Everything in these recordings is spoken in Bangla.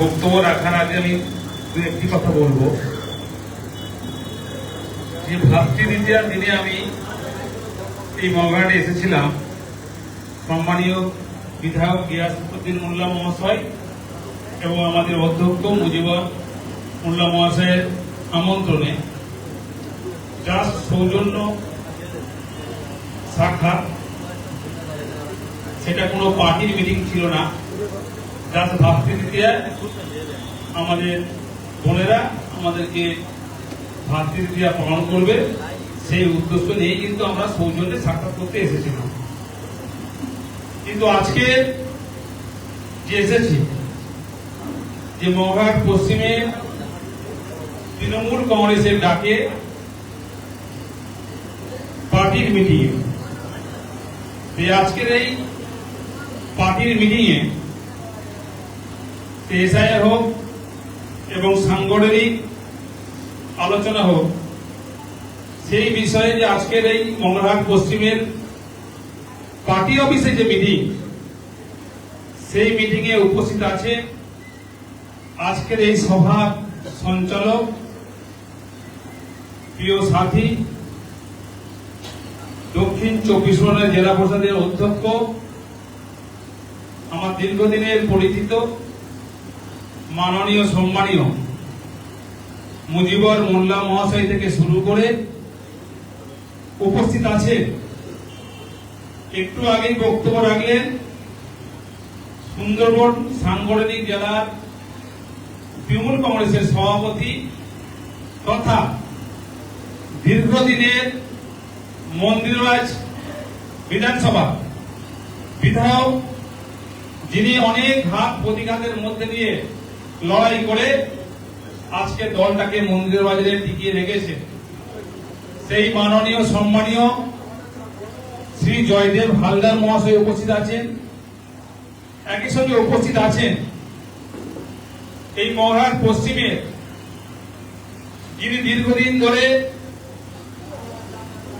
বক্তব্য রাখার আগে আমি দু একটি কথা বলব। যে ভাতৃ দ্বিতীয়ার দিনে আমি এই মগাটে এসেছিলাম, সম্মানীয় বিধায়ক গিয়াসুদ্দিন মোল্লা মহাশয় এবং আমাদের অধ্যক্ষ মুজিবর মোল্লা মহাশয়ের আমন্ত্রণে জাস্ট সৌজন্য সাক্ষাৎ সেটা কোনো পার্টির মিটিং ছিল না। জাস্ট ভাবতে আমাদের বোনেরা আমাদেরকে ভাতৃদ্বিতীয়া পালন করবে। সেই উদ্দেশ্য নিয়ে কিন্তু আমরা সৌজন্যে সাক্ষাৎ করতে এসেছিলাম। কিন্তু আজকে যে এসেছি, যে মহাঘাট পশ্চিমে তৃণমূল কংগ্রেসের ডাকে পার্টির মিটিং আজকের এই পার্টির মিটিংয়ে এসআইআর হোক এবং সাংগঠনিক আলোচনা হোক, সেই বিষয়ে যে আজকের এই মঙ্গলহাট পশ্চিমের পার্টি অফিসে যে মিটিং সেই মিটিং এ উপস্থিত আছে আজকের এই সভা সঞ্চালক, প্রিয় সাথী, দক্ষিণ চব্বিশ পরগনা জেলা পরিষদের অধ্যক্ষ, আমার দীর্ঘদিনের পরিচিত মাননীয় সম্মানীয়। মুজিবর মোল্লা মহাশয় থেকে শুরু করে উপস্থিত আছে। একটু আগেই বক্তব্য রাখলেন সুন্দরবন সাংগঠনিক জেলার তৃণমূল কংগ্রেসের সভাপতি তথা দীর্ঘদিনের মন্দিররাজ বিধানসভা বিধায়ক, যিনি অনেক ঘাত প্রতিঘাতের মধ্যে দিয়ে লড়াই করে আজকে দলটাকে মন্দির বাজারে টিকিয়ে রেখেছে। সেই মাননীয়, সম্মানীয় শ্রী জয়দেব হালদার মহাশয় উপস্থিত আছেন। একই সঙ্গে উপস্থিত আছেন এই মহারাজ পশ্চিমে যিনি দীর্ঘদিন ধরে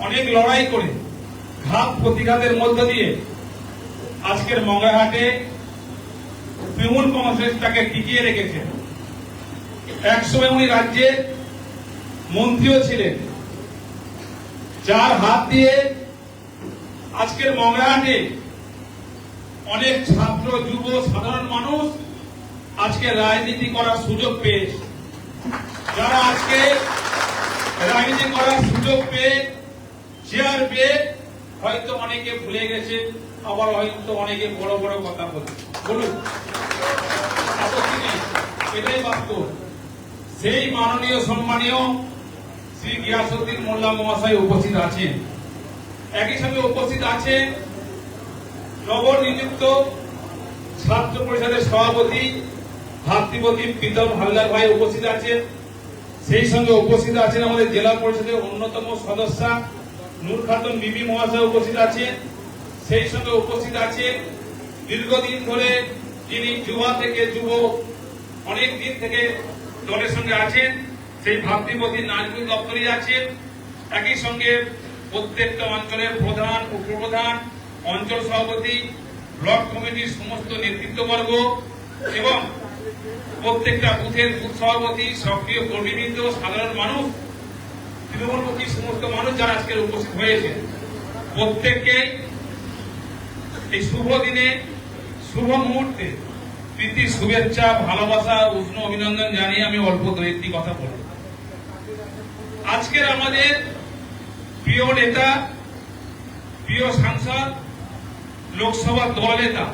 অনেক লড়াই করে ঘাত প্রতিঘাতের মধ্য দিয়ে আজকের মঙ্গাহাটে তৃণমূল কংগ্রেসটাকে টিকিয়ে রেখেছেন একসময় উনি রাজ্যের মন্ত্রীও ছিলেন। যার হাত দিয়ে আজকের মঙ্গলাহাটে অনেক ছাত্র, যুব, সাধারণ মানুষ আজকে রাজনীতি করার সুযোগ পেয়েছে। যারা আজকে রাজনীতি করার সুযোগ পেয়ে চেয়ার পেয়ে হয়তো অনেকে ভুলে গেছে, আবার হয়তো অনেকে বড় বড় কথা বলছে। বলুন। এটাই বাস্তব সেই মাননীয়, সম্মানীয় শ্রী গিয়াসুদ্দিন মোল্লা মহাশয় উপস্থিত আছেন। একই সঙ্গে উপস্থিত আছেন নবনিযুক্ত ছাত্র পরিষদের সভাপতি, ভাতৃপতি প্রীতম হালদার ভাই উপস্থিত আছেন। সেই সঙ্গে উপস্থিত আছেন আমাদের জেলা পরিষদের অন্যতম সদস্যা নূর খাতুন বিবি মহাশয় উপস্থিত আছেন। সেই সঙ্গে উপস্থিত আছেন দীর্ঘদিন ধরে যিনি যুবা থেকে যুব অনেক দিন থেকে দলের সঙ্গে আছেন, সেই ভাতৃপতি নাজমুল দপ্তরি আছেন। একই সঙ্গে প্রত্যেকটা অঞ্চলের প্রধান উপপ্রধান, অঞ্চল সভাপতি, ব্লক কমিটির সমস্ত নেতৃত্ববর্গ এবং প্রত্যেকটা বুথের বুথ সভাপতি, সক্রিয় কর্মীবৃন্দ, সাধারণ মানুষ তৃণমূলপন্থী সমস্ত মানুষ যারা আজকের উপস্থিত হয়েছে। প্রত্যেককেই এই শুভ দিনে, শুভ মুহূর্তে প্রীতি, শুভেচ্ছা, ভালোবাসা, উষ্ণ অভিনন্দন জানিয়ে আমি অল্প দু একটি কথা বলব। আজকের আমাদের প্রিয় নেতা, প্রিয় সাংসদ, লোকসভা দল নেতা,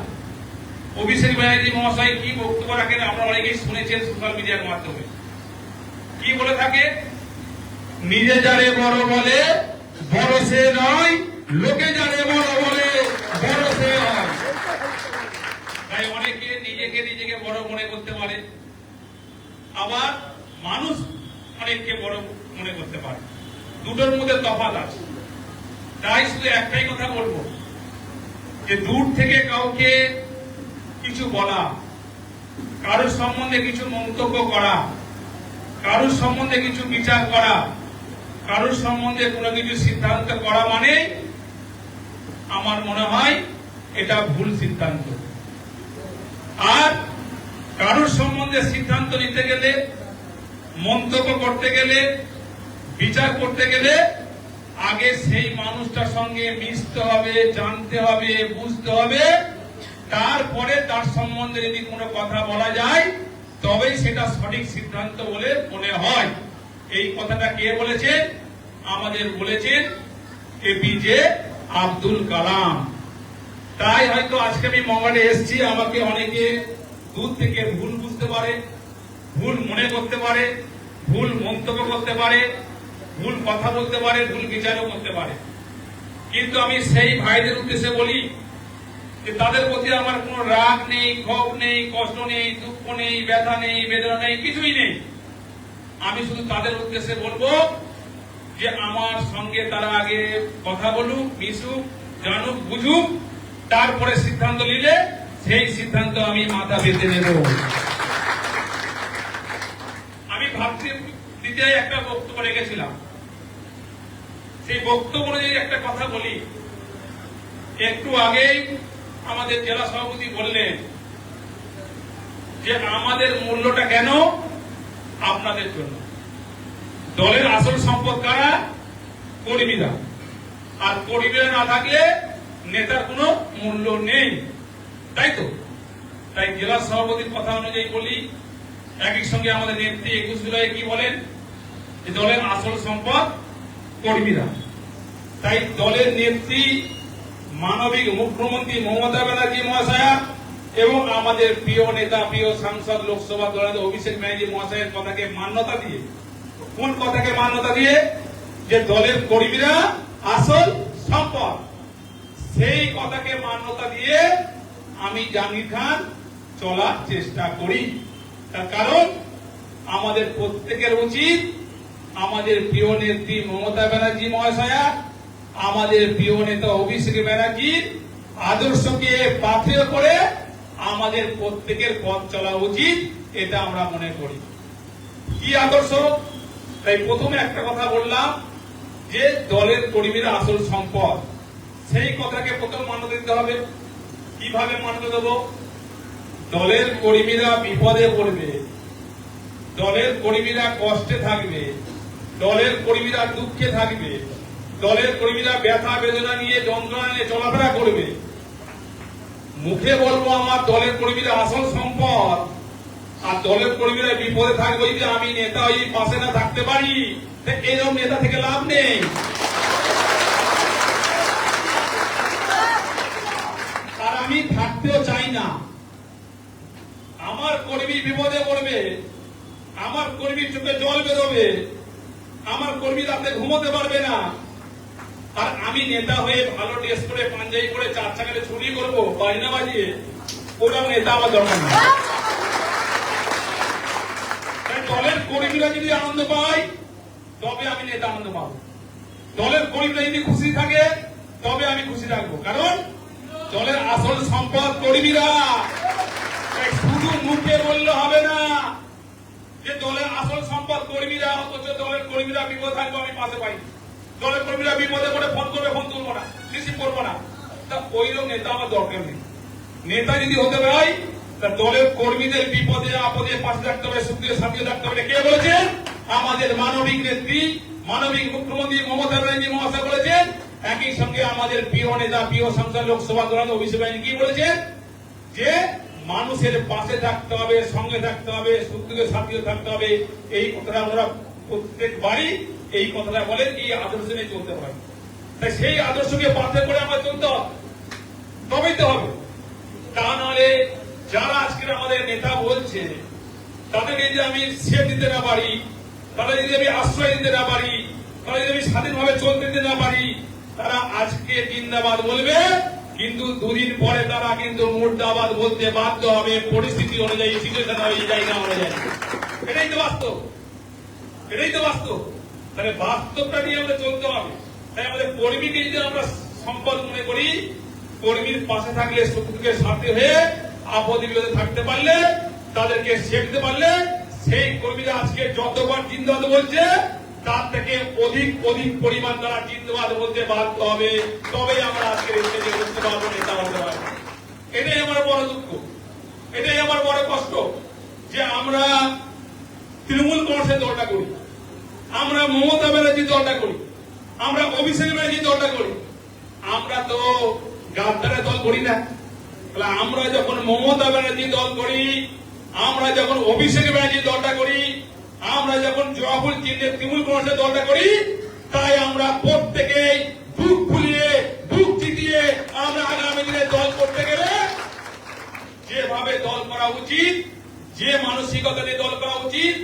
অভিষেক ব্যানার্জি মহাশয় কি বক্তব্য রাখেন আমরা অনেকেই শুনেছেন সোশ্যাল মিডিয়ার মাধ্যমে। কি বলে থাকে? নিজে যারে বড় বলে, বড় সে নয়, লোকে যারে বড় বলে, বড় সে অনেকে নিজেকে বড় মনে করতে পারে। আবার মানুষ অনেককে বড় মনে করতে পারে। দুটোর মধ্যে তফাৎ আছে। তাই শুধু একটাই কথা বলব, যে দূর থেকে কাউকে কিছু বলা, কারোর সম্বন্ধে কিছু মন্তব্য করা, কারোর সম্বন্ধে কিছু বিচার করা, কারোর সম্বন্ধে কোনো কিছু সিদ্ধান্ত করা মানে আমার মনে হয় এটা ভুল সিদ্ধান্ত। আর কারোর সম্বন্ধে সিদ্ধান্ত নিতে গেলে, মন্তব্য করতে গেলে, বিচার করতে গেলে, আগে সেই মানুষটার সঙ্গে মিশতে হবে, জানতে হবে, বুঝতে হবে। তারপরে তার সম্বন্ধে যদি কোনো কথা বলা যায়, তবেই সেটা সঠিক সিদ্ধান্ত বলে মনে হয়। এই কথাটা কে বলেছেন? আমাদের বলেছেন এপিজে আব্দুল কালাম। তাই হয়তো আজকে আমি মঙ্গলে এসেছি, আমাকে অনেকে দূর থেকে ভুল বুঝতে পারে, ভুল মনে করতে পারে, ভুল মন্তব্য করতে পারে, ভুল কথা বলতে পারে, ভুল বিচারও করতে পারে। কিন্তু আমি সেই ভাইদের উদ্দেশ্যে বলি যে তাদের প্রতি আমার কোনো রাগ নেই, ক্ষোভ নেই, কষ্ট নেই, দুঃখ নেই, ব্যথা নেই, বেদনা নেই, কিছুই নেই। আমি শুধু তাদের উদ্দেশ্যে বলব যে আমার সঙ্গে তারা আগে কথা বলুক, মিশুক, জানুক, বুঝুক, তারপরে সিদ্ধান্ত নিলে সেই সিদ্ধান্ত আমি মাথা পেতে নেব। আমি ভাবছি দিতে একটা বক্তব্য রেখেছিলাম। সেই বক্তব্য অনুযায়ী একটা কথা বলি। একটু আগেই আমাদের জেলা সভাপতি বললেন যে, আমাদের মূল্যটা কেন আপনাদের জন্য? দলের আসল সম্পদ কারা? কর্মীরা। আর কর্মীরা না থাকলে নেতার কোনো মূল্য নেই। তাই তো? তাই জেলা সভাপতির কথা অনুযায়ী বলি, একই সঙ্গে আমাদের নেত্রী একুশ জুলাই কি বলেন? যে দলের আসল সম্পদ কর্মীরা। তাই দলের নেত্রী মানবিক মুখ্যমন্ত্রী মমতা ব্যানার্জি মহাশয়া এবং আমাদের প্রিয় নেতা, প্রিয় সাংসদ লোকসভা দলের অভিষেক ব্যানার্জি মহাশয়ের কথাকে মান্যতা দিয়ে, কোন কথাকে মান্যতা দিয়ে? যে দলের কর্মীরা আসল সম্পদ। সেই কথাকে মান্যতা দিয়ে আমি জাহাঙ্গীর খান চলার চেষ্টা করি। তার কারণ, আমাদের প্রত্যেকের উচিত আমাদের প্রিয় নেত্রী মমতা ব্যানার্জি মহাশয়া, আমাদের প্রিয় নেতা অভিষেক ব্যানার্জির আদর্শকে পাথেয় করে আমাদের প্রত্যেকের পথ চলা উচিত, এটা আমরা মনে করি। কি আদর্শ? তাই প্রথমে একটা কথা বললাম যে দলের কর্মীরা আসল সম্পদ। সেই কথাকে প্রথম মান্যতা দিতে হবে। কীভাবে মান্যতা দেব? দলের কর্মীরা বিপদে পড়বে। দলের কর্মীরা কষ্টে থাকবে। দলের কর্মীরা দুঃখে থাকবে। দলের কর্মীরা ব্যথা বেদনা নিয়ে যন্ত্রণা নিয়ে চলাফেরা করবে। মুখে বলব, আমার দলের কর্মীরা আসল সম্পদ। আর দলের কর্মীরা বিপদে থাকবে যদি আমি নেতা ওই পাশে না থাকতে পারি। এরকম নেতা থেকে লাভ নেই আর থাকতেও চাই না। আমার কর্মী বিপদে পড়বে, আমার কর্মীর চোখে জল বেরোবে, আমার কর্মী রাতে ঘুমোতে পারবে না। আর আমি নেতা হয়ে ভালো ড্রেস করে পাঞ্জাবি করে চার চাকারে ছুরি করব, বাজনা বাজিয়ে ওরকম নেতা আমার দরকার তাই দলের কর্মীরা যদি আনন্দ পায়, তবে আমি নেতা আনন্দ পাবো। দলের কর্মীরা যদি খুশি থাকে, তবে আমি খুশি থাকব। কারণ দলের আসল সম্পদ কর্মীরা শুধু মুখে বললে হবে না। যে দলের আসল সম্পদ কর্মীরা অথচ দলের কর্মীরা বিপদ থাকবে, আমি পাশে পাই। দলের কর্মীরা বিপদে পড়ে ফোন করবে, ফোন তুলবো না, রিসিভ করব না। তা ওইরকম নেতা আমার দরকার নেই। নেতা যদি হতে হয় তা দলের কর্মীদের বিপদে, আপদে পাশে থাকতে হবে, সুখে সাথে থাকতে হবে। কে বলেছেন? আমাদের মানবিক নেত্রী, মানবিক মুখ্যমন্ত্রী মমতা ব্যানার্জি মহাশয় বলেছেন একই সঙ্গে আমাদের প্রিয় নেতা, প্রিয় সংসদ লোকসভা দলের অভিষেক কি বলেছেন যে মানুষের পাশে থাকতে হবে, সঙ্গে থাকতে হবে দুঃখে সাথীও থাকতে হবে। এই কথাটা আমরা প্রত্যেক বাড়ি এই কথাটা বলেন এই আদর্শ নিয়ে চলতে হয়। তাই সেই আদর্শকে পাথে করে আমরা চলতে হবে, তবেই তো হবে। তা নাহলে যারা আজকের আমাদের নেতা বলছে, তাদেরকে যদি আমি সে দিতে না পারি, তাদের যদি আমি আশ্রয় দিতে না পারি, তাদের যদি আমি স্বাধীনভাবে চলতে দিতে না পারি তারা আজকে জিন্দাবাদ বলবে, কিন্তু দুদিন পরে তারা কিন্তু মুর্দাবাদ বলতে বাধ্য হবে। পরিস্থিতি অনুযায়ী সিচুয়েশন অনুযায়ী জায়গা অনুযায়ী। এটাই তো বাস্তব। এটাই তো বাস্তব। তাহলে বাস্তবটা নিয়ে আমাদের চলতে হবে। তাই আমাদের কর্মীকে যদি আমরা সম্পদ মনে করি, কর্মীর পাশে থাকলে, শত্রুকে সাথে হয়ে আপদে বিপদে থাকতে পারলে, তাদেরকে শেখতে পারলে, সেই কর্মীরা আজকে যতবার জিন্দাবাদ বলছে তার থেকে অধিক অধিক পরিমাণ তারা জিন্দাবাদ বলতে বাধ্য হবে। তবেই আমরা আজকে স্টেজে উঠতে পারব, নেতা হতে পারব। এটাই আমার বড় দুঃখ। এটাই আমার বড় কষ্ট যে আমরা তৃণমূল কংগ্রেসের দলটা করি। আমরা মমতা ব্যানার্জি দলটা করি। আমরা অভিষেক ব্যানার্জি দলটা করি। আমরা তো গাদ্দারের দল করি না। তাহলে আমরা যখন মমতা ব্যানার্জি দল করি, আমরা যখন অভিষেক ব্যানার্জি দলটা করি আমরা যখন জয়পুর চিহ্নের তৃণমূল কংগ্রেসের দলটা করি, তাই আমরা প্রত্যেকেই বুক ফুলিয়ে, বুক চিতিয়ে আমরা আগামী দিনে দল করতে গেলে যেভাবে দল করা উচিত, যে মানসিকতা নিয়ে দল করা উচিত,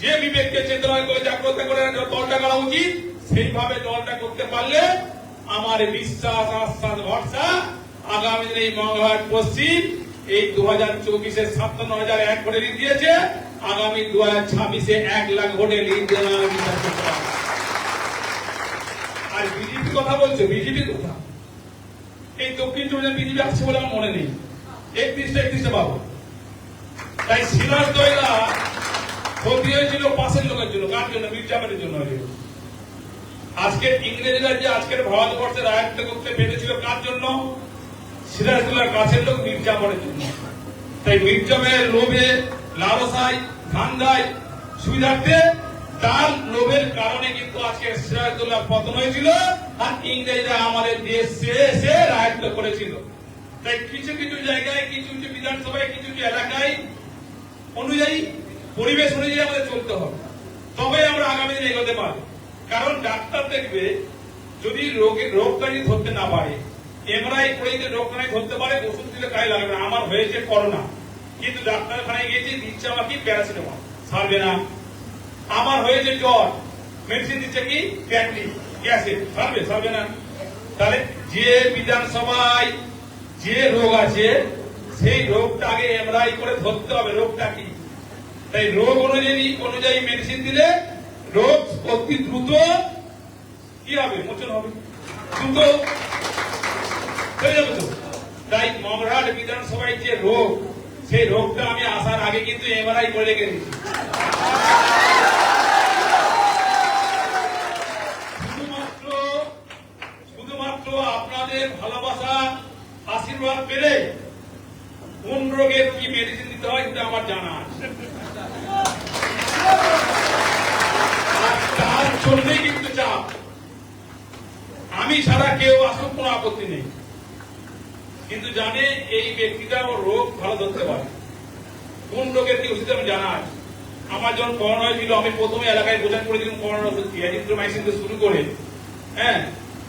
যে বিবেককে চেতনা করে জাগ্রত করে দলটা করা উচিত, সেইভাবে দলটা করতে পারলে আমার বিশ্বাস আশ্বাস ভরসা আগামী দিনে এই মঙ্গলবার পশ্চিম এই দু হাজার চব্বিশে সাতান্ন হাজার এক ভোটে লিড দিয়েছে। আগামী দু হাজার ছাব্বিশে এক লাখ ভোটে লিড দেওয়া আমি বিশ্বাস করতে আর বিজেপি কথা বলছে, বিজেপি কথা? এই দক্ষিণ চব্বিশ বিজেপি আসছে বলে আমার মনে নেই। একত্রিশটা একত্রিশটা পাবো। তাই সিরাজ দয়লা ক্ষতি হয়েছিল পাশের লোকের জন্য। কার জন্য? মির্জামের জন্য হয়েছিল। আজকের ইংরেজরা যে আজকের ভারতবর্ষের আয়ত্ত করতে পেরেছিল কার জন্য? সিরাজদুল্লাহর কাছের লোক মির্জামের জন্য তাই মির্জামের লোভে, লালসায়, ধান্দায় সুবিধার্থে তার লোভের কারণে কিন্তু আজকে সিরাজদুল্লাহ পতন হয়েছিল আর ইংরেজরা আমাদের দেশে এসে রায়ত্ব করেছিল। তাই কিছু কিছু জায়গায়, কিছু কিছু বিধানসভায়, কিছু কিছু এলাকায় অনুযায়ী, পরিবেশ অনুযায়ী আমাদের চলতে হবে। তবে আমরা আগামী দিনে এগোতে পারব। কারণ ডাক্তার দেখবে, যদি রোগটা যদি ধরতে না পারে এমআরআই করে যদি রোগটা নাই ধরতে পারে, ওষুধ দিলে কাজে লাগবে না। আমার হয়েছে করোনা। কিন্তু ডাক্তারখানায় গিয়েছি, দিচ্ছে আমাকে প্যারাসিটামল। সারবে না। আমার হয়েছে জ্বর। মেডিসিন দিচ্ছে কি? ক্যান্ডি গ্যাসে। সারবে সারবে না। তাহলে যে বিধানসভায় যে রোগ আছে, সেই রোগটা আগে এমআরআই করে ধরতে হবে। রোগটা কি? তাই রোগ অনুযায়ী অনুযায়ী মেডিসিন দিলে রোগ অতি দ্রুত কি হবে? মোচন হবে। দ্রুত তাই মগরাট বিধানসভায় যে রোগ, সেই রোগটা আমি আসার আগে কিন্তু এমআরআই রেখে দিয়েছি শুধুমাত্র শুধুমাত্র আপনাদের ভালোবাসা, আশীর্বাদ পেলে কোন কি মেডিসিন দিতে হয় আমার জানা তার জন্যই কিন্তু চাপ। আমি ছাড়া কেউ আসুক কোনো আপত্তি নেই। কিন্তু জানে এই ব্যক্তিটা ওর রোগ ভালো ধরতে পারে। কোন রোগের কি ওষুধ আমি জানা আছে? আমার যখন করোনা হয়েছিল, আমি প্রথমে এলাকায় বোঝান করেছিলাম করোনা ওষুধ কি অ্যাজিথ্রোমাইসিন থেকে শুরু করে হ্যাঁ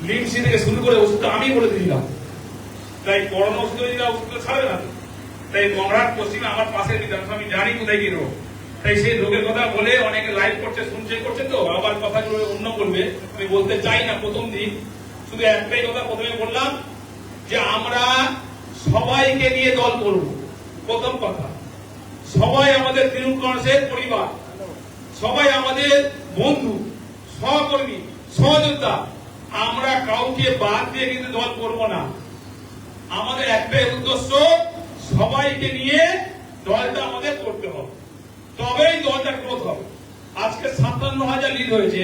লিমসি থেকে শুরু করে ওষুধটা আমি বলে দিয়েছিলাম। তাই করোনা ওষুধ হয়েছিল ওষুধটা ছাড়বে না তাই মংরাট পশ্চিমে আমার পাশের বিধানসভা, আমি জানি কোথায় কি রোগ। তাই সেই রোগের কথা বলে অনেকে লাইভ করছে, শুনছে, করছে তো, আবার কথাগুলো অন্য বলবে। আমি বলতে চাই না প্রথম দিন। শুধু একটাই কথা প্রথমে বললাম যে আমরা সবাইকে নিয়ে দল করব। প্রথম কথা। সবাই আমাদের তৃণমূল কংগ্রেসের পরিবার। সবাই আমাদের বন্ধু, সহকর্মী, সহযোদ্ধা। আমরা কাউকে বাদ দিয়ে কিন্তু দল করব না। আমাদের একটাই উদ্দেশ্য, সবাইকে নিয়ে দলটা আমাদের করতে হবে। তবেই দলটা গ্রোথ হবে। আজকে সাতান্ন হাজার লিড হয়েছে।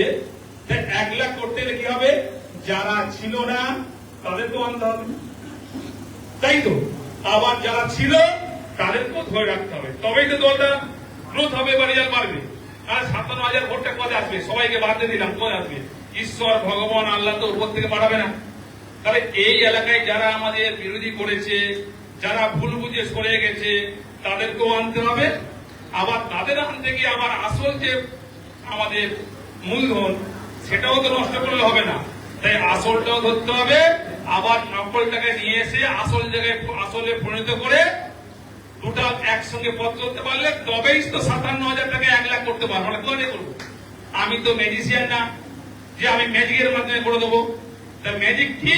এক লাখ করতে গেলে কি হবে? যারা ছিল না তাদেরকেও আনতে হবে তাই তো, আবার যারা ছিল, তাদেরকেও ধরে রাখতে হবে। তবেই তো দলটা গ্রোথ হবে বা রেজাল্ট বাড়বে আর সাতান্ন হাজার ভোটটা কোথায় আসবে? সবাইকে দিয়ে দিলাম, কোথায় আসবে? ঈশ্বর, ভগবান, আল্লাহ তো উপর থেকে বাড়াবে না। তাহলে এই এলাকায় যারা আমাদের বিরোধী করেছে, যারা ভুল বুঝে সরে গেছে, তাদেরকেও আনতে হবে। আবার তাদের আনতে গিয়ে আবার আসল যে আমাদের মূলধন, সেটাও তো নষ্ট করলে হবে না। তাই আসলটাও ধরতে হবে। আবার নকলটাকে নিয়ে এসে আসল জায়গায় আসলে পরিণত করে টোটাল একসঙ্গে পথ চলতে পারলে তবেই তো সাতান্ন হাজার টাকা এক লাখ করতে পারব। না করব। আমি তো ম্যাজিশিয়ান না, যে আমি ম্যাজিকের মাধ্যমে করে দেবো। তা ম্যাজিক কি?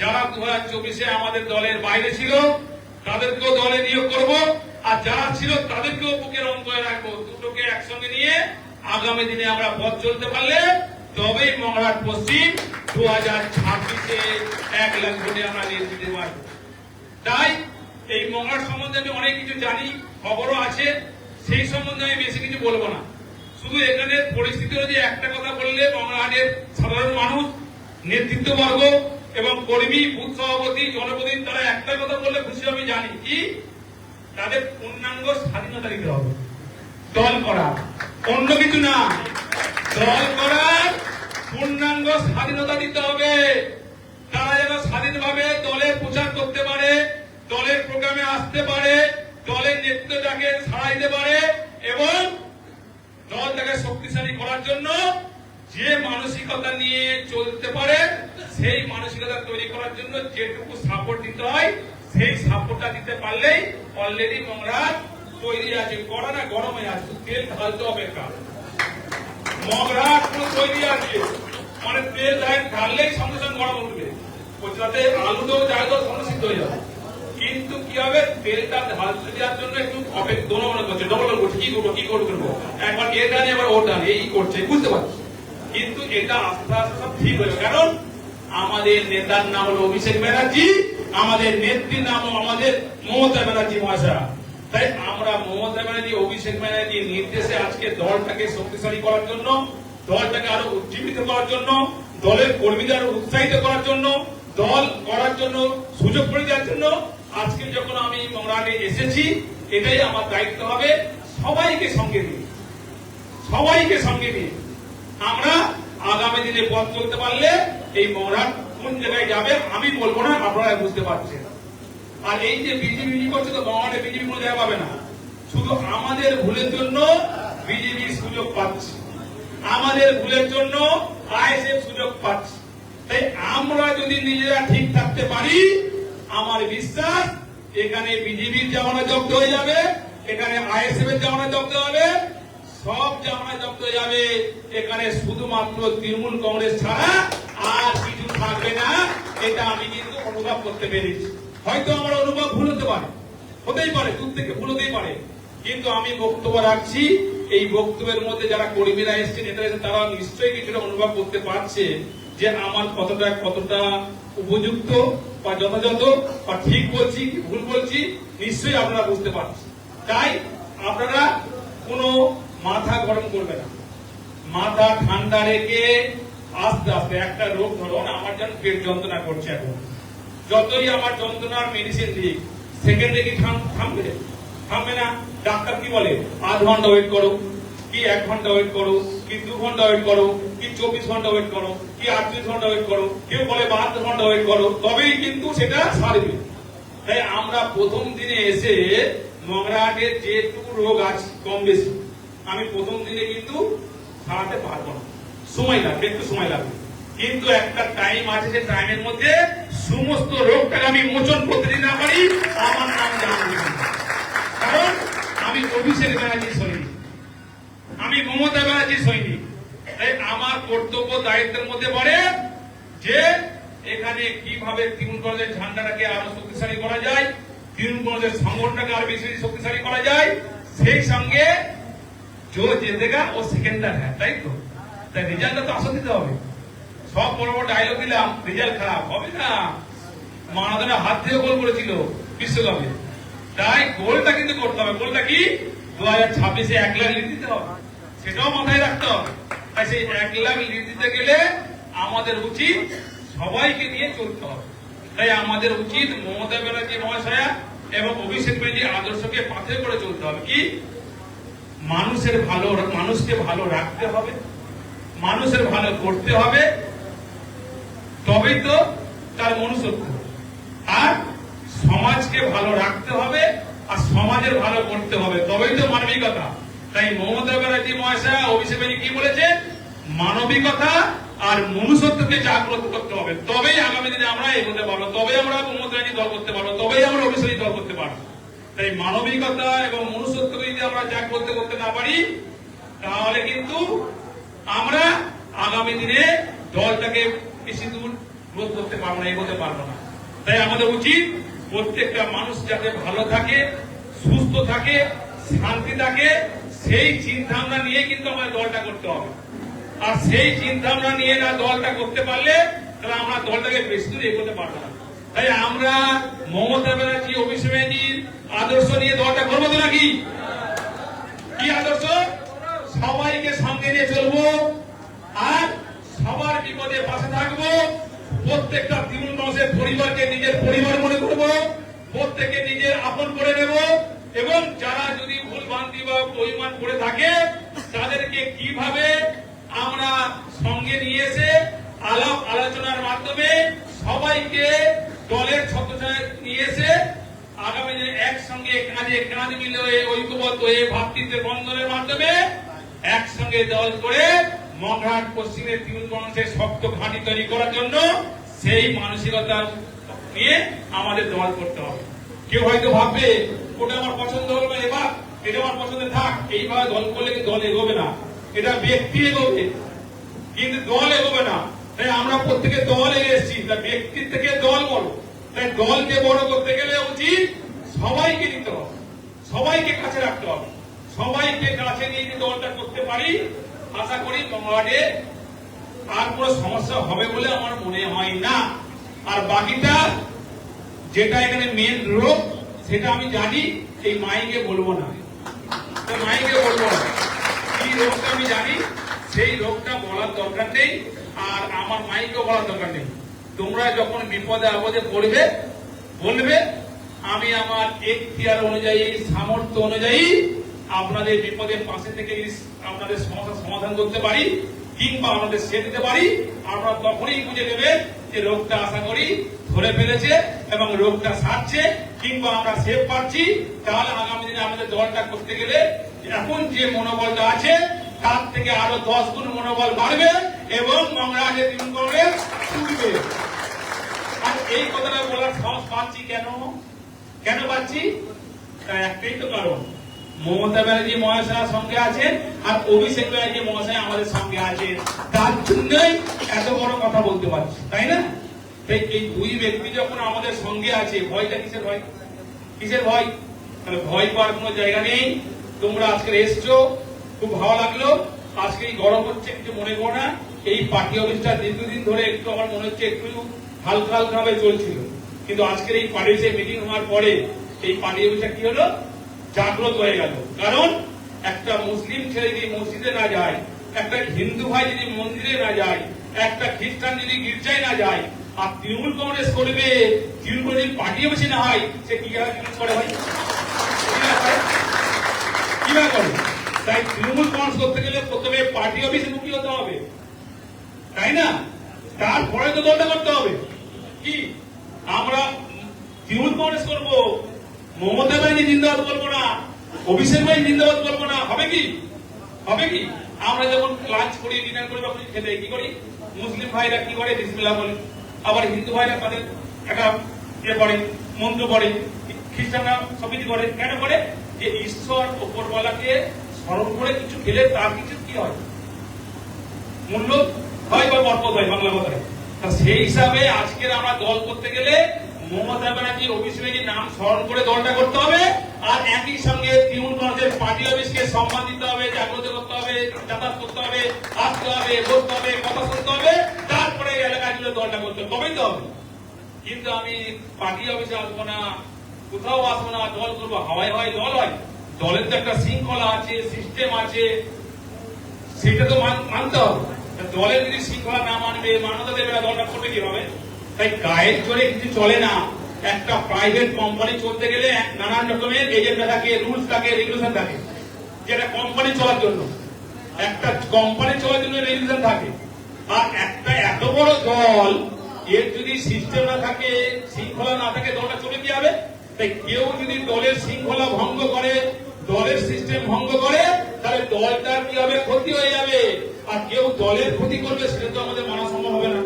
যারা দু হাজার চব্বিশে আমাদের দলের বাইরে ছিল, তাদেরকেও দলে নিয়োগ করব। আর যারা ছিল, তাদেরকেও বুকের অন্তরে রাখব। দুটোকে একসঙ্গে নিয়ে আগামী দিনে আমরা পথ চলতে পারলে তবেই মঙ্গলবার পশ্চিম দু হাজার ছাব্বিশে এক লাখ ভোটে আমরা দিতে পারব। তাই এই মঙ্গলার সম্বন্ধে আমি অনেক কিছু জানি, খবরও আছে, সেই সম্বন্ধে আমি বেশি কিছু বলব না। শুধু এখানে পরিস্থিতি অনুযায়ী একটা কথা বললে মঙ্গলহাটের সাধারণ মানুষ, নেতৃত্ববর্গ এবং কর্মী, বুথ সভাপতি, জনপ্রতিনিধি তারা একটা কথা বললে খুশি আমি জানি কি? তাদের পূর্ণাঙ্গ স্বাধীনতা দিতে হবে। দল করা। অন্য কিছু না। দল করার পূর্ণাঙ্গ স্বাধীনতা দিতে হবে। তারা যেন স্বাধীনভাবে দলের প্রচার করতে পারে, দলের প্রোগ্রামে আসতে পারে, দলের নেতৃত্বটাকে ছাড়া দিতে পারে এবং দলটাকে শক্তিশালী করার জন্য যে মানসিকতা নিয়ে চলতে পারে, সেই মানসিকতা তৈরি করার জন্য যেটুকু সাপোর্ট দিতে হয়, সেই সাপোর্টটা দিতে পারলেই অলরেডি মংরাজ তৈরি আছে, কড়া না গরমে আছে তেল ঢালতে হবে কাজ মগরাট তৈরি আছে। মানে তেল ঢাল- ঢাললেই সঙ্গে সঙ্গে গরম উঠবে। ওটাতে আলু দেবো যাই দেবো সঙ্গে সিদ্ধ হয়ে যাবে। কিন্তু কি হবে? তেলটা ঢালতে দেওয়ার জন্য একটু অপেক্ষা দোনো করছে ডবল করছে, কি করব কি করব করব। একবার এ ডানে এবার ও ডানে এই করছে, বুঝতে পারছি। কিন্তু এটা আস্তে আস্তে সব ঠিক হয়ে কারণ আমাদের নেতার নাম হলো অভিষেক ব্যানার্জি, আমাদের নেত্রীর নাম আমাদের মমতা ব্যানার্জি মহাশয়া। তাই আমরা মমতা ব্যানার্জি, অভিষেক ব্যানার্জির নির্দেশে আজকে দলটাকে শক্তিশালী করার জন্য, দলটাকে আরও উজ্জীবিত করার জন্য, দলের কর্মীদের উৎসাহিত করার জন্য, দল করার জন্য সুযোগ করে দেওয়ার জন্য আজকে যখন আমি মংরাটে এসেছি, এটাই আমার দায়িত্ব হবে সবাইকে সঙ্গে নিয়ে। সবাইকে সঙ্গে নিয়ে। আমরা আগামী দিনে পথ চলতে পারলে এই মহারাজ কোন জায়গায় যাবে আমি বলব না, আপনারা বুঝতে পারছেন। আর এই যে বিজেপি করছে তো মহারাটে বিজেপি কোনো জায়গা পাবে না। শুধু আমাদের ভুলের জন্য বিজেপি সুযোগ পাচ্ছে। আমাদের ভুলের জন্য আইএসএফ সুযোগ পাচ্ছে। তাই আমরা যদি নিজেরা ঠিক থাকতে পারি, আমার বিশ্বাস এখানে বিজেপির জামানা জব্দ হয়ে যাবে, এখানে আইএসএফ এর জামানা জব্দ হবে, সব জামানা জব্দ হয়ে যাবে। এখানে শুধুমাত্র তৃণমূল কংগ্রেস ছাড়া আর কিছু থাকবে না, এটা আমি কিন্তু অনুভব করতে পেরেছি। হয়তো আমার অনুভব ভুল হতে পারে। হতেই পারে দূর থেকে ভুল হতেই পারে। কিন্তু আমি বক্তব্য রাখছি এই বক্তব্যের মধ্যে যারা কর্মীরা এসেছেন, তারা নিশ্চয়ই কিছুটা অনুভব করতে পারছে যে আমার কতটা কতটা উপযুক্ত বা যথাযথ বা ঠিক বলছি কি ভুল বলছি নিশ্চয়ই আপনারা বুঝতে পারছেন। তাই আপনারা কোনো মাথা গরম করবে না। মাথা ঠান্ডা রেখে আস্তে আস্তে একটা রোগ ধরুন আমার যেন পেট যন্ত্রণা করছে এখন। যতই আমার যন্ত্রণার মেডিসিন দিই সেকেন্ডে কি থামবে? থামবে না। ডাক্তার কি বলে? আধ ঘণ্টা ওয়েট করো, কি এক ঘণ্টা ওয়েট করো, কি দু ঘণ্টা ওয়েট করো, কি চব্বিশ ঘণ্টা ওয়েট করো, কি আটত্রিশ ঘণ্টা ওয়েট করো, কেউ বলে বাহাত্তর ঘণ্টা ওয়েট করো, তবেই কিন্তু সেটা সারবে। তাই আমরা প্রথম দিনে এসে মগরাহাটের যেটুকু রোগ আছে, কম বেশি, আমি প্রথম দিনে কিন্তু সারাতে পারব না। সময় লাগবে, একটু সময় লাগবে। কিন্তু একটা টাইম আছে যে টাইমের মধ্যে সমস্ত রোগটাকে আমি মোচন করতে দিতে না পারি আমার নাম কারণ আমি অভিষেক ব্যানার্জির সৈনিক। আমি মমতা ব্যানার্জির সৈনিক। তাই আমার কর্তব্য দায়িত্বের মধ্যে পড়ে যে এখানে কীভাবে তৃণমূল কংগ্রেসের ঝান্ডাটাকে আরও শক্তিশালী করা যায়, তৃণমূল কংগ্রেসের সংগঠনটাকে আরও বেশি শক্তিশালী করা যায়, সেই সঙ্গে জো জেতেগা ও সেকেন্ডার হ্যাঁ তাই তো? তাই রেজাল্টটা তো আসল দিতে হবে। সব বড় বড় ডায়লগ দিলাম রেজাল্ট খারাপ, হবে না। মারাদোনা হাত দিয়ে গোল করেছিল বিশ্বকাপে। তাই গোলটা কিন্তু করতে হবে। গোলটা কি? দু হাজার ছাব্বিশে এক লাখ লিড দিতে হবে। সেটাও মাথায় রাখতে হবে। তাই সেই এক লাখ লিড দিতে গেলে আমাদের উচিত সবাইকে নিয়ে চলতে হবে। তাই আমাদের উচিত মমতা ব্যানার্জি মহাশয়া এবং অভিষেক ব্যানার্জির আদর্শকে পাথে করে চলতে হবে। কি? মানুষের ভালো, মানুষকে ভালো রাখতে হবে। মানুষের ভালো করতে হবে। তবেই তো তার মনুষ্যত্ব। আর সমাজকে ভালো রাখতে হবে আর সমাজের ভালো করতে হবে। তবেই তো মানবিকতা। তাই মমতা ব্যানার্জি মহাশয়, অভিষেক কি বলেছে মানবিকতা আর মনুষ্যত্বকে জাগ্রত করতে হবে। তবেই আগামী দিনে আমরা এগোতে পারব, তবেই আমরা মমতা দল করতে পারব, তবেই আমরা অভিষেক দল করতে পারব। তাই মানবিকতা এবং মনুষ্যত্বকে যদি আমরা জাগ্রত করতে না পারি, তাহলে কিন্তু আমরা আগামী দিনে দলটাকে বেশি দূর গ্রোথ করতে পারব না, এগোতে পারব না। তাই আমাদের উচিত প্রত্যেকটা মানুষ যাতে ভালো থাকে, সুস্থ থাকে, শান্তি থাকে, সেই চিন্তা ভাবনা নিয়ে কিন্তু আমাদের দলটা করতে হবে। আর সেই চিন্তা ভাবনা নিয়ে না দলটা করতে পারলে, তাহলে আমরা দলটাকে বেশি দূর এগোতে পারব না। তাই আমরা মমতা ব্যানার্জি, অভিষেক ব্যানার্জির আদর্শ নিয়ে দলটা করব তো নাকি? কি আদর্শ? সবাইকে সঙ্গে নিয়ে চলবো। আর সবার বিপদে পাশে থাকব। প্রত্যেকটা তৃণমূল কংগ্রেসের পরিবারকে নিজের পরিবার মনে করব। প্রত্যেককে নিজের আপন করে নেব। এবং যারা যদি ভুল ভ্রান্তি বা পরিমাণ করে থাকে, তাদেরকে কীভাবে আমরা সঙ্গে নিয়ে এসে আলাপ আলোচনার মাধ্যমে সবাইকে দলের ছত্রছায় নিয়ে এসে আগামী দিনে একসঙ্গে কাজে কাজ মিলে ঐক্যবদ্ধ হয়ে ভাতৃত্বের বন্ধনের মাধ্যমে একসঙ্গে দল করে মগরাট পশ্চিমের তৃণমূল শক্ত ঘাঁটি তৈরি করার জন্য সেই মানসিকতা নিয়ে আমাদের দল করতে হবে। কেউ হয়তো ভাববে, ওটা আমার পছন্দ হলো না এবার, এটা আমার পছন্দ থাক। এইভাবে দল করলে দল এগোবে না? এটা ব্যক্তি এগোবে। কিন্তু দল এগোবে না। তাই আমরা প্রত্যেকে দল এগিয়ে এসেছি। তা ব্যক্তির থেকে দল বড় তাই দলকে বড় করতে গেলে উচিত সবাইকে নিতে হবে। সবাইকে কাছে রাখতে হবে। সবাইকে কাছে নিয়ে যদি দলটা করতে পারি আশা করি কমলাডে আর কোনো সমস্যা হবে বলে আমার মনে হয় না। আর বাকিটা, যেটা এখানে মেন রোগ সেটা আমি জানি এই মাইকে বলব না। মাইকে বলব না। কি রোগটা আমি জানি, সেই রোগটা বলার দরকার নেই, আর আমার মাইকেও বলার দরকার নেই। তোমরা যখন বিপদে আপদে পড়বে, বলবে, আমি আমার এখতিয়ার অনুযায়ী, সামর্থ্য অনুযায়ী আপনাদের বিপদের পাশে থেকে আপনাদের সমস্যার সমাধান করতে পারি, কিংবা আমাদের সে দিতে পারি আমরা তখনই বুঝে নেবেন যে রোগটা আশা করি ধরে ফেলেছে এবং রোগটা সারছে, কিংবা আমরা সেভ পাচ্ছি। তাহলে আগামী দিনে আমাদের দলটা করতে গেলে এখন যে মনোবলটা আছে, তার থেকে আরও দশ গুণ মনোবল বাড়বে এবং মংরাজের তৃণমূল কংগ্রেস উঠবে আর এই কথাটা বলার সাহস পাচ্ছি কেন? কেন পাচ্ছি? তার একটাই তো কারণ। মমতা ব্যানার্জি মহাশয়ের সঙ্গে আছে আর অভিষেক ব্যানার্জি মহাশয় আমাদের সঙ্গে আছে তার জন্যই এত বড় কথা বলতে পারছি, তাই না? এই দুই ব্যক্তি যখন আমাদের সঙ্গে আছে, ভয়টা কিসের ভয়? কিসের ভয়? তাহলে ভয় পাওয়ার কোনো জায়গা নেই। তোমরা আজকে এসছো, খুব ভালো লাগল। আজকে এই গরম হচ্ছে, কিছু মনে করো না। এই পার্টি অফিসটা দীর্ঘদিন ধরে একটু আমার মনে হচ্ছে একটু হালকা হালকা ভাবে চলছিল। কিন্তু আজকের এই পার্টি মিটিং হওয়ার পরে এই পার্টি অফিসটা কি হলো? জাগ্রত হয়ে গেল। কারণ একটা মুসলিম ছেলে যদি মসজিদে না যায়, একটা হিন্দু ভাই যদি মন্দিরে না যায়, একটা খ্রিস্টান যদি গির্জায় না যায়, আর তৃণমূল কংগ্রেস করবে, তৃণমূল যদি পার্টি অফিসে না হয়, সে কি করে ভাই? করে? তাই তৃণমূল কংগ্রেস করতে গেলে প্রথমে পার্টি অফিসে মুখী হতে হবে। তাই না? তারপরে তো দলটা করতে হবে। কি? আমরা তৃণমূল কংগ্রেস করব। মমতা ব্যানার্জি জিন্দাবাদ বলব না, অভিষেক ভাই জিন্দাবাদ বলব না, হবে কি? হবে কি? আমরা যখন লাঞ্চ করি ডিনার করি বা খেতে কি করি? মুসলিম ভাইরা কি করে? বিসমিল্লাহ বলে। আবার হিন্দু ভাইরা তাদের একটা ইয়ে পড়ে মন্ত্র পড়ে খ্রিস্টানরা সব করে। কেন করে? যে ঈশ্বর ওপরওয়ালাকে স্মরণ করে কিছু খেলে তার কিছু কি হয়? মূল্য হয় বা বরকত হয় বাংলা কথায়। তা সেই হিসাবে আজকের আমরা দল করতে গেলে মমতা ব্যানার্জির নাম স্মরণ করে দলটা করতে হবে, আর একই সঙ্গে তৃণমূল কংগ্রেসের পার্টি অফিসকে সম্মান দিতে হবে, জাগ্রত করতে হবে, যাতায়াত করতে হবে আসতে হবে বলতে হবে কথা শুনতে হবে, তারপরে জুড়ে দলটা করতে হবে। তবেই তো হবে। কিন্তু আমি পার্টি অফিসে আসব না, কোথাও আসব না, দল করব হাওয়াই হয় দল হয়। দলের তো একটা শৃঙ্খলা আছে সিস্টেম আছে, সেটা তো মান- মানতে হবে। দলের যদি শৃঙ্খলা না মানবে, মানবতা দেবে না, দলটা করবে কীভাবে? তাই গায়ের জোরে কিছু চলে না। একটা প্রাইভেট কোম্পানি চলতে গেলে নানান রকমের এজেন্ডা থাকে রুলস থাকে রেগুলেশন থাকে, যেটা কোম্পানি চলার জন্য। একটা কোম্পানি চলার জন্য রেগুলেশন থাকে। আর একটা এত বড় দল, এর যদি সিস্টেম না থাকে, শৃঙ্খলা না থাকে, দলটা চলে কি হবে? তাই কেউ যদি দলের শৃঙ্খলা ভঙ্গ করে, দলের সিস্টেম ভঙ্গ করে, তাহলে দলটার কি হবে? ক্ষতি হয়ে যাবে। আর কেউ দলের ক্ষতি করবে, সেটা তো আমাদের মানা সম্ভব হবে না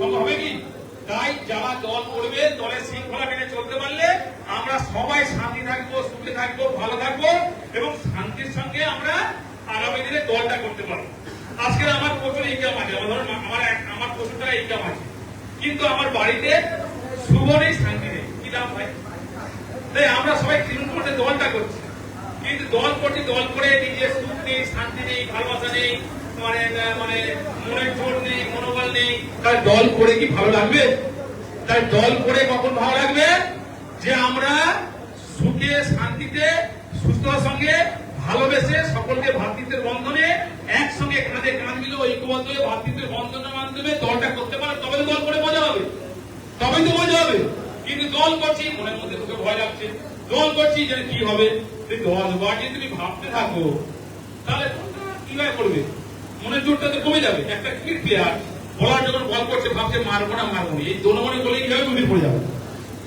সম্ভব হবে কি তাই যারা দল করবে, দলের শৃঙ্খলা মেনে চলতে পারলে আমরা সবাই শান্তি থাকব, সুখে থাকব, ভালো থাকব এবং শান্তির সঙ্গে আমরা আগামী দিনে দলটা করতে পারব। আজকে আমার প্রচুর ইনকাম আছে। আমার আমার প্রচুর টাকা ইনকাম আছে। কিন্তু আমার বাড়িতে শুভ নেই, শান্তি নেই। কি দাম ভাই? তাই আমরা সবাই তৃণমূল দলটা করছি। কিন্তু দল করছি, দল করে নিজের সুখ নেই, শান্তি নেই, ভালোবাসা নেই মানে মানে মনের জোর নেই, মনোবল নেই। তাই দল করে কি ভালো লাগবে? তাই দল করে কখন ভালো লাগবে? যে আমরা সুখে, শান্তিতে, সুস্থতার সঙ্গে, ভালোবেসে সকলকে ভাতৃত্বের বন্ধনে একসঙ্গে কাঁধে কাঁধ মিলে ঐক্যবদ্ধ হয়ে ভাতৃত্বের বন্ধনের মাধ্যমে দলটা করতে পারে তবে তো দল করে মজা হবে। তবে তো মজা হবে। কিন্তু দল করছি, মনের মধ্যে তোকে ভয় লাগছে। দল করছি যে কি হবে? দশ বার তুমি ভাবতে থাকো, তাহলে কীভাবে করবে? মনের জোরটা তো কমে যাবে। একটা ক্রিকেট প্লেয়ার বলার যখন বল করছে ভাবছে মারবো না মারবো না এই দোনো মনে বলে কিভাবে তুমি পড়ে যাবে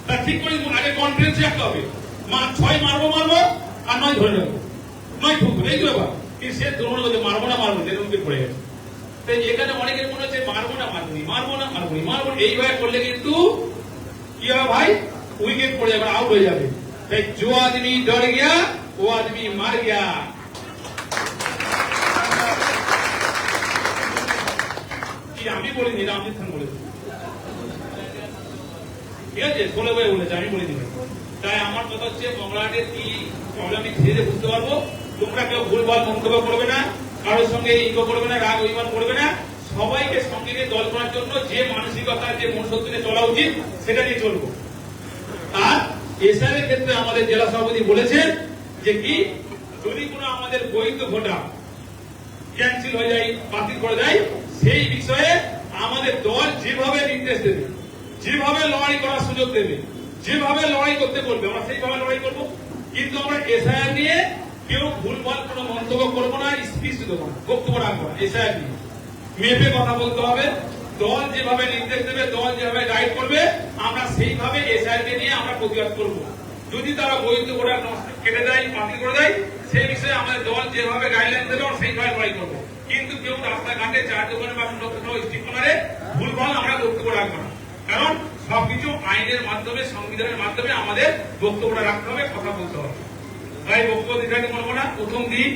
তা ঠিক করে আগে কনফিডেন্স রাখতে হবে মা ছয় মারবো মারবো আর নয় ধরে রাখবো নয় ঠুকবো এই তো ব্যাপার কিন্তু সে দোনো বলছে মারবো না মারবো এরকম করে পড়ে গেছে তো এখানে অনেকের মনে হচ্ছে মারবো না মারবো নি, মারবো না মারবো নি, মারবো না। এইভাবে করলে কিন্তু কি হবে ভাই উইকেট পড়ে যাবে আউট হয়ে যাবে তাই जो आदमी डर गया वो आदमी मर गया আমি বলিনি এটা খান বলেছে ঠিক আছে? ষোলো ভাই বলেছে, আমি ভাই। তাই আমার কথা হচ্ছে মংলাহাটের কি প্রবলেম আমি ধীরে বুঝতে পারব? তোমরা কেউ ভুলভাল মন্তব্য করবে না, কারোর সঙ্গে ইগো করবে না, রাগ অভিমান করবে না। সবাইকে সঙ্গে নিয়ে দল করার জন্য যে মানসিকতা, যে মনুষ্যত্ব নিয়ে চলা উচিত, সেটা নিয়ে চলবো। আর এসআর ক্ষেত্রে আমাদের জেলা সভাপতি বলেছেন যে কি, যদি কোনো আমাদের বৈধ ভোটার ক্যান্সেল হয়ে যায়, বাতিল করে দেয় সেই বিষয়ে আমাদের দল যেভাবে নির্দেশ দেবে, যেভাবে লড়াই করার সুযোগ দেবে, যেভাবে লড়াই করতে বলবে, আমরা সেইভাবে লড়াই করব। কিন্তু আমরা এসআইআর নিয়ে কেউ ভুলভাল কোনো মন্তব্য করব না, স্পিচ দেবো না, বক্তব্য রাখব না, এসআইআর নিয়ে। মেপে কথা বলতে হবে, দল যেভাবে নির্দেশ দেবে, দল যেভাবে গাইড করবে, আমরা সেইভাবে এসআইআর নিয়ে আমরা প্রতিবাদ করব। যদি তারা বৈধ নষ্ট কেটে দেয়, বাতিল করে দেয়, সেই বিষয়ে আমাদের দল যেভাবে গাইডলাইন দেবে, আমরা সেইভাবে লড়াই করব। কিন্তু কেউ রাস্তাঘাটে চার দোকানে বা কোনো কোথাও স্টিক কর্নারে ভুলভাল আমরা বক্তব্য রাখব না। কারণ সবকিছু আইনের মাধ্যমে, সংবিধানের মাধ্যমে আমাদের বক্তব্যটা রাখতে হবে, কথা বলতে হবে। তাই বক্তব্য দীর্ঘায়িত করব না। প্রথম দিন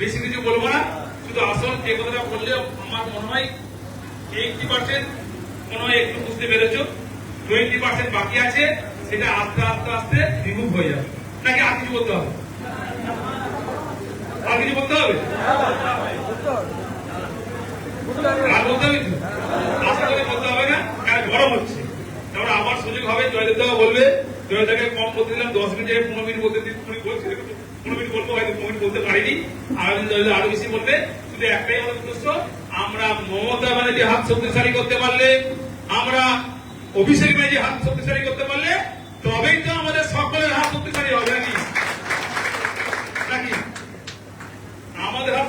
বেশি কিছু বলব না। শুধু আসল যে কথাটা বললে আমার মনে হয় এইটি পার্সেন্ট মনে হয় একটু বুঝতে পেরেছ। টোয়েন্টি পার্সেন্ট বাকি আছে, সেটা আস্তে আস্তে আস্তে রিমুভ হয়ে যাবে। নাকি আর কিছু বলতে হবে? বলতে হবে? একটাই আমাদের উদ্দেশ্য, আমরা মমতা ব্যানার্জি হাত শক্তিশালী করতে পারলে, আমরা অভিষেক ব্যানার্জি হাত শক্তিশালী করতে পারলে, তবেই তো আমাদের সকলের হাত শক্তিশালী হবে নাকি নাকি আমাদের হাত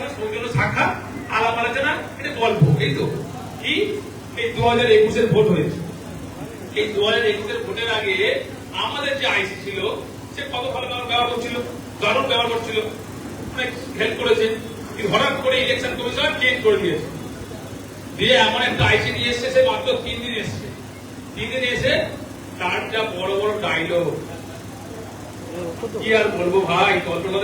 আমাদের আমাদের যে আইসি ছিল, সে কত ভালো ব্যবহার করছিল? দারুণ ব্যবহার করছিল। হেল্প করেছে। হঠাৎ করে ইলেকশন কমিশন চেঞ্জ করে দিয়েছে। দিয়ে এমন একটা আইসি নিয়ে এসছে, সে মাত্র তিন দিন এসছে। তিন দিন এসে তার যা বড় বড় ডায়লগ কি আর বলব ভাই কল্পনা